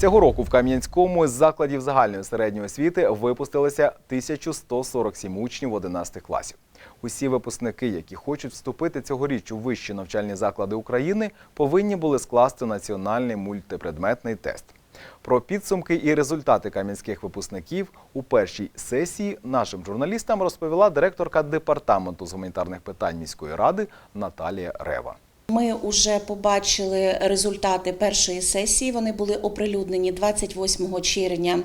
Цього року в Кам'янському з закладів загальної середньої освіти випустилося 1147 учнів 11 класів. Усі випускники, які хочуть вступити цьогоріч у вищі навчальні заклади України, повинні були скласти національний мультипредметний тест. Про підсумки і результати кам'янських випускників у першій сесії нашим журналістам розповіла директорка департаменту з гуманітарних питань міської ради Наталія Рева. Ми вже побачили результати першої сесії. Вони були оприлюднені 28 червня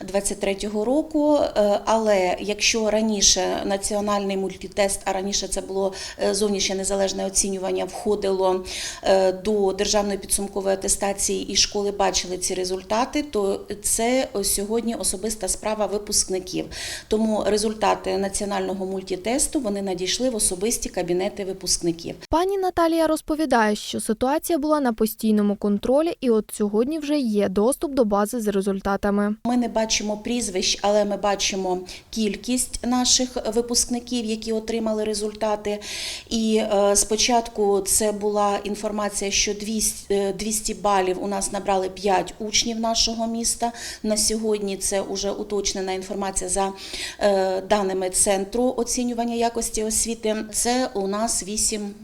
2023 року. Е, Але якщо раніше національний мультитест, а раніше це було е, зовнішнє незалежне оцінювання, входило е, до державної підсумкової атестації і школи бачили ці результати, то це сьогодні особиста справа випускників. Тому результати національного мультитесту вони надійшли в особисті кабінети випускників. Пані Наталія розповідає, що ситуація була на постійному контролі, і от сьогодні вже є доступ до бази з результатами. Ми не бачимо прізвищ, але ми бачимо кількість наших випускників, які отримали результати. І е, спочатку це була інформація, що 200, е, 200 балів у нас набрали 5 учнів нашого міста. На сьогодні це вже уточнена інформація за е, даними центру оцінювання якості освіти. Це у нас 8,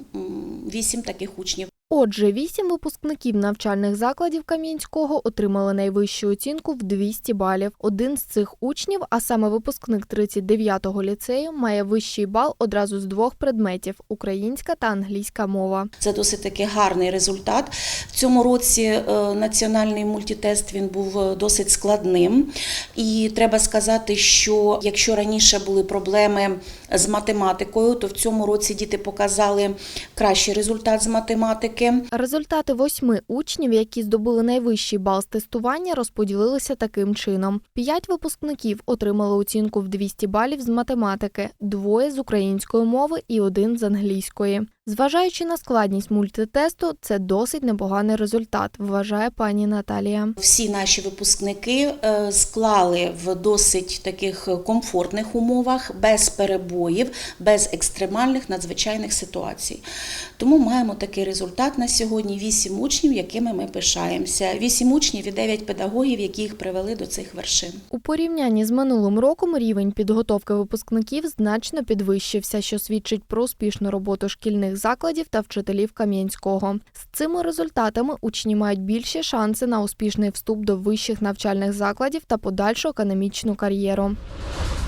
8 таких учнів. Отже, вісім випускників навчальних закладів Кам'янського отримали найвищу оцінку в 200 балів. Один з цих учнів, а саме випускник 39-го ліцею, має вищий бал одразу з двох предметів українська та англійська мова. Це досить таки гарний результат. В цьому році е, національний мультитест він був е, досить складним. І треба сказати, що якщо раніше були проблеми з математикою, то в цьому році діти показали кращий результат з математики. Результати восьми учнів, які здобули найвищий бал з тестування, розподілилися таким чином: п'ять випускників отримали оцінку в 200 балів з математики, двоє з української мови і один з англійської. Зважаючи на складність мультитесту, це досить непоганий результат, вважає пані Наталія. Всі наші випускники е, склали в досить таких комфортних умовах, без перебоїв, без екстремальних надзвичайних ситуацій. Тому маємо такий результат на сьогодні: 8 учнів, якими ми пишаємося. 8 учнів і 9 педагогів, які їх привели до цих вершин. У порівнянні з минулим роком рівень підготовки випускників значно підвищився, що свідчить про успішну роботу шкільних закладів та вчителів Кам'янського. З цими результатами учні мають більші шанси на успішний вступ до вищих навчальних закладів та подальшу академічну кар'єру.